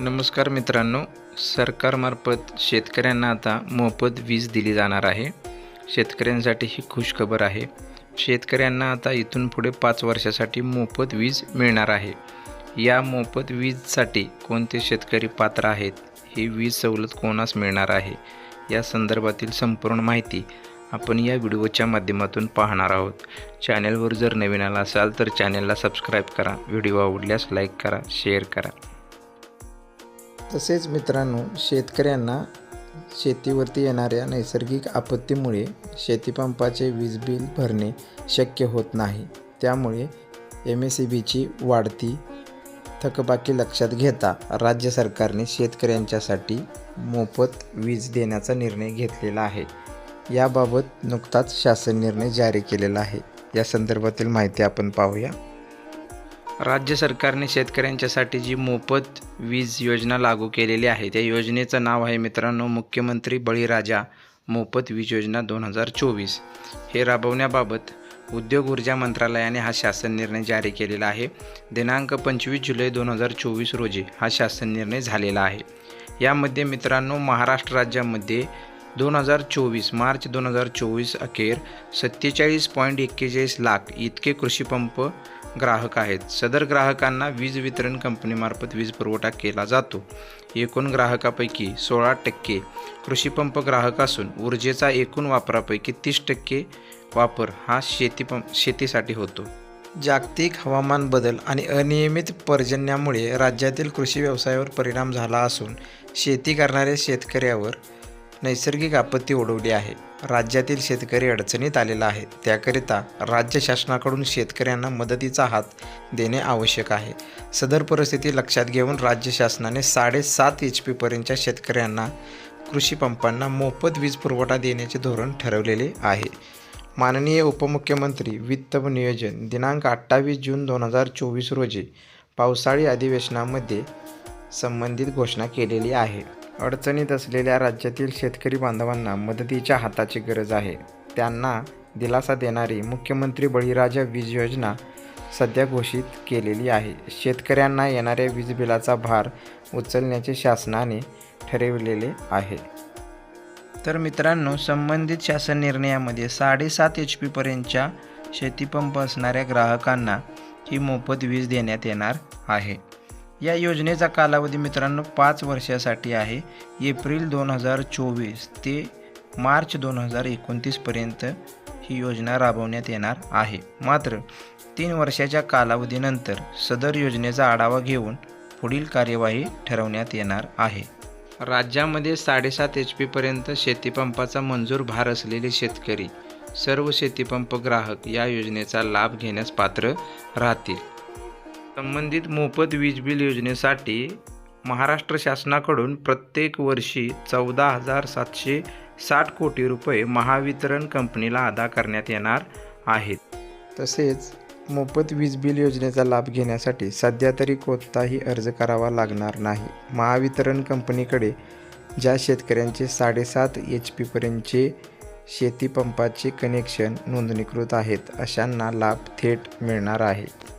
नमस्कार मित्रांनो सरकारमार्फत शेतकऱ्यांना आता मोफत वीज दिली जाणार आहे. शेतकऱ्यांसाठी ही खुशखबर आहे. शेतकऱ्यांना आता इथून पुढे पाच वर्षासाठी मोफत वीज मिळणार आहे. या मोफत वीजसाठी कोणते शेतकरी पात्र आहेत? ही वीज सवलत कोणास मिळणार आहे? या संदर्भातील संपूर्ण माहिती आपण या व्हिडिओच्या माध्यमातून पाहणार आहोत. चॅनलवर जर नवीन आला असाल तर चॅनलला सबस्क्राईब करा. व्हिडिओ आवडल्यास लाईक करा शेअर करा. तसेच मित्रांनो शेतकऱ्यांना शेतीवरती येणाऱ्या नैसर्गिक आपत्तीमुळे शेतीपंपाचे वीज बिल भरणे शक्य होत नाही. त्यामुळे एम एस सी बीची वाढती थकबाकी लक्षात घेता राज्य सरकारने शेतकऱ्यांच्यासाठी मोफत वीज देण्याचा निर्णय घेतलेला आहे. याबाबत नुकताच शासन निर्णय जारी केलेला आहे. या संदर्भातील माहिती आपण पाहूया. राज्य सरकारने शेतकऱ्यांच्यासाठी जी मोफत वीज योजना लागू केलेली आहे त्या योजनेचं नाव आहे मित्रांनो मुख्यमंत्री बळीराजा मोफत वीज योजना दोन हजार चोवीस. हे राबवण्याबाबत उद्योग ऊर्जा मंत्रालयाने हा शासन निर्णय जारी केलेला आहे. दिनांक पंचवीस जुलै दोन हजार चोवीस रोजी हा शासन निर्णय झालेला आहे. यामध्ये मित्रांनो महाराष्ट्र राज्यामध्ये दोन हजार चोवीस मार्च दोन हजार चोवीस अखेर सत्तेचाळीस पॉईंट एक्केचाळीस लाख इतके कृषीपंप ग्राहक आहेत. सदर ग्राहकांना वीज वितरण कंपनीमार्फत वीज पुरवठा केला जातो. एकूण ग्राहकापैकी सोळा टक्के कृषीपंप ग्राहक असून ऊर्जेचा एकूण वापरापैकी तीस टक्के वापर हा शेतीपंप शेतीसाठी होतो. जागतिक हवामान बदल आणि अनियमित पर्जन्यामुळे राज्यातील कृषी व्यवसायावर परिणाम झाला असून शेती करणाऱ्या शेतकऱ्यावर नैसर्गिक आपत्ती ओढवली आहे. राज्यातील शेतकरी अडचणीत आलेला आहे. त्याकरिता राज्य शासनाकडून शेतकऱ्यांना मदतीचा हात देणे आवश्यक आहे. सदर परिस्थिती लक्षात घेऊन राज्य शासनाने साडेसात एच पीपर्यंतच्या शेतकऱ्यांना कृषी पंपांना मोफत वीज पुरवठा देण्याचे धोरण ठरवलेले आहे. माननीय उपमुख्यमंत्री वित्त व नियोजन दिनांक अठ्ठावीस जून दोन हजार चोवीस रोजी पावसाळी अधिवेशनामध्ये संबंधित घोषणा केलेली आहे. अडचणीत असलेल्या राज्यातील शेतकरी बांधवांना मदतीच्या हाताची गरज आहे. त्यांना दिलासा देणारी मुख्यमंत्री बळीराजा वीज योजना सध्या घोषित केलेली आहे. शेतकऱ्यांना येणाऱ्या वीज बिलाचा भार उचलण्याचे शासनाने ठरविलेले आहे. तर मित्रांनो संबंधित शासन निर्णयामध्ये साडेसात एच पीपर्यंतच्या शेतीपंप असणाऱ्या ग्राहकांना ही मोफत वीज देण्यात येणार आहे. या योजनेचा कालावधी मित्रांनो पाच वर्षासाठी आहे. एप्रिल दोन हजार चोवीस ते मार्च दोन हजार एकोणतीसपर्यंत ही योजना राबवण्यात येणार आहे. मात्र तीन वर्षाच्या कालावधीनंतर सदर योजनेचा आढावा घेऊन पुढील कार्यवाही ठरवण्यात येणार आहे. राज्यामध्ये साडेसात एच पीपर्यंत शेतीपंपाचा मंजूर भार असलेले शेतकरी सर्व शेतीपंप ग्राहक या योजनेचा लाभ घेण्यास पात्र राहतील. संबंधित मोफत वीज बिल योजनेसाठी महाराष्ट्र शासनाकडून प्रत्येक वर्षी चौदा हजार सातशे साठ कोटी रुपये महावितरण कंपनीला अदा करण्यात येणार आहेत. तसेच मोफत वीज बिल योजनेचा लाभ घेण्यासाठी सध्या तरी कोणताही अर्ज करावा लागणार नाही. महावितरण कंपनीकडे ज्या शेतकऱ्यांचे साडेसात एच पीपर्यंतचे शेतीपंपाचे कनेक्शन नोंदणीकृत आहेत अशांना लाभ थेट मिळणार आहे.